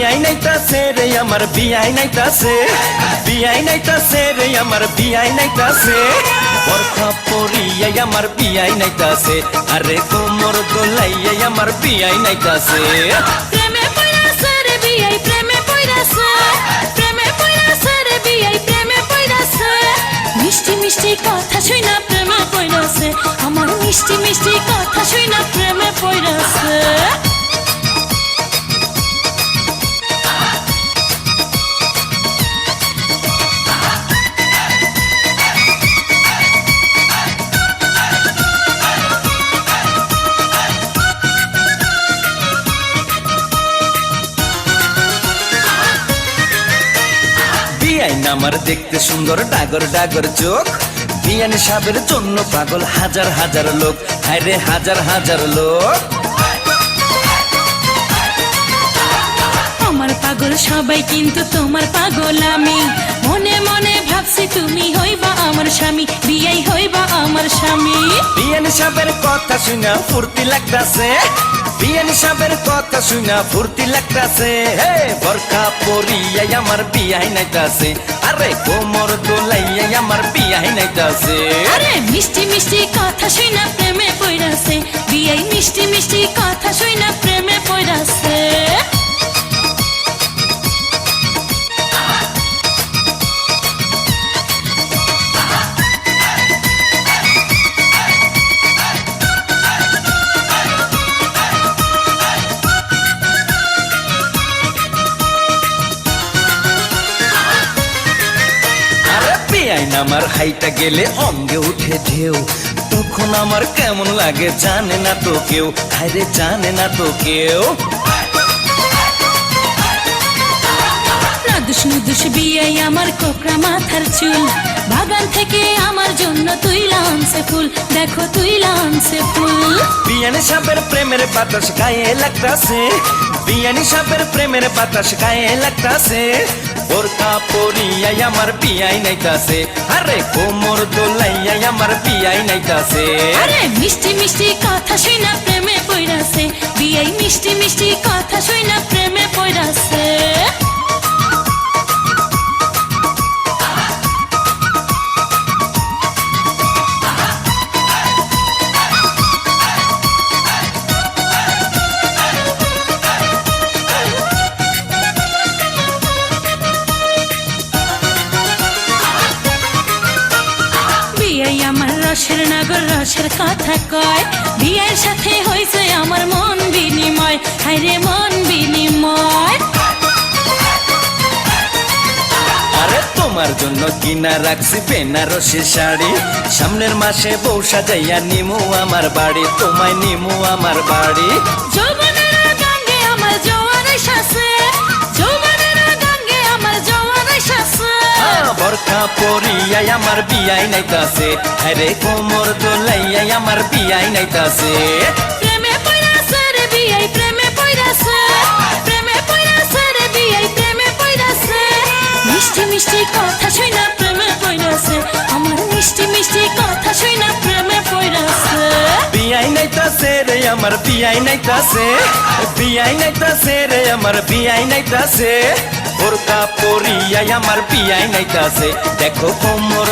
নাইতাছে রে আমার বিয়াই নাইতাছে বিয়াই নাইতাছে রে আমার বিয়াই নাইতাছে বরখা পরিয়াই আমার বিয়াই নাইতাছে আরে কোমর দোলাইয়াই আমার বিয়াই নাইতাছে প্রেমে পড়াছে রে বিয়াই, প্রেমে পড়াছে প্রেমে পড়াছে বিয়াই, প্রেমে পড়াছে মিষ্টি মিষ্টি কথা শুই না প্রেমে পড়াছে আমার মিষ্টি মিষ্টি কথা শুই না প্রেমে পড়াছে আমার দেখতে সুন্দর ডাগর ডাগর চোখ। বিয়ান সাবের জন্য পাগল হাজার হাজার লোক। হায়রে হাজার হাজার লোক। আমার পাগল সবাই কিন্তু তোমার পাগল আমি। মনে মনে ভাবছি তুমি হইবা আমার স্বামী বিয়াই হইবা আমার স্বামী। বিয়ান সাবের কথা শুনে ফুর্তি লাগতাছে। বিয়ান সাবের কথা শুনা ফুর্তি লাগতাছে। হে, বরখা পরিয়াই আমার বিয়াই নাইতাছে। আরে, কোমর দোলাইয়াই আমার বিয়াই নাইতাছে। আরে, মিষ্টি মিষ্টি কথা শুনা প্রেমে পড়াছে বিয়াই মিষ্টি মিষ্টি কথা শুনা প্রেমে পড়াছে আমার হাইটা গেলে অঙ্গে উঠে ঢেউ। তখন আমার কেমন লাগে জানে না তো কেউ। আরে জানে না তো কেউ। বিয়াই আমার কোকড়া মাথার চুল। বাগান থেকে আমার জন্য তুই লানছে ফুল। দেখো তুই লানছে ফুল। বিয়ানি সাপের প্রেমের বাতাস গায়ে লাগতাছে। বিয়ানি সাপের প্রেমের বাতাস গায়ে লাগতাছে। বোরকা পরিয়াই আমার পিয়াই নাইতাছে। আরে কোমর দোলাইয়াই আমার পিয়াই নাইতাছে। আরে মিষ্টি মিষ্টি কথা শুনা প্রেমে পড়াছে বিয়াই মিষ্টি মিষ্টি আমার রসের নাগর রসের কথা কয়? বিয়ের সাথে হয়েছে আমার মন বিনিময়। হায়রে মন বিনিময়। আরে তোমার জন্য কিনা রাখছি বেনারসি শাড়ি। সামনের মাসে বউ সাজাইয়া নিমু আমার বাড়ি তোমায় নিমু আমার বাড়ি। বরখা পরিয়াই আমার বিয়াই নাইতাছে। আরে কোমর দোলাইয়াই আমার বিয়াই নাইতাছে। প্রেমে পড়াছে রে বিয়াই প্রেমে পড়াছে প্রেমে পড়াছে রে বিয়াই প্রেমে পড়াছে মিষ্টি মিষ্টি কথা শুই না প্রেমে পড়াছে আমার মিষ্টি মিষ্টি কথা শুই না প্রেমে পড়াছে বিয়াই নাইতাছে রে আমার বিয়াই নাইতাছে। বিয়াই নাইতাছে রে আমার বিয়াই নাইতাছে। বোরকা পরিয়াই আমার পিয়াই নাইতাছে। দেখো কোমর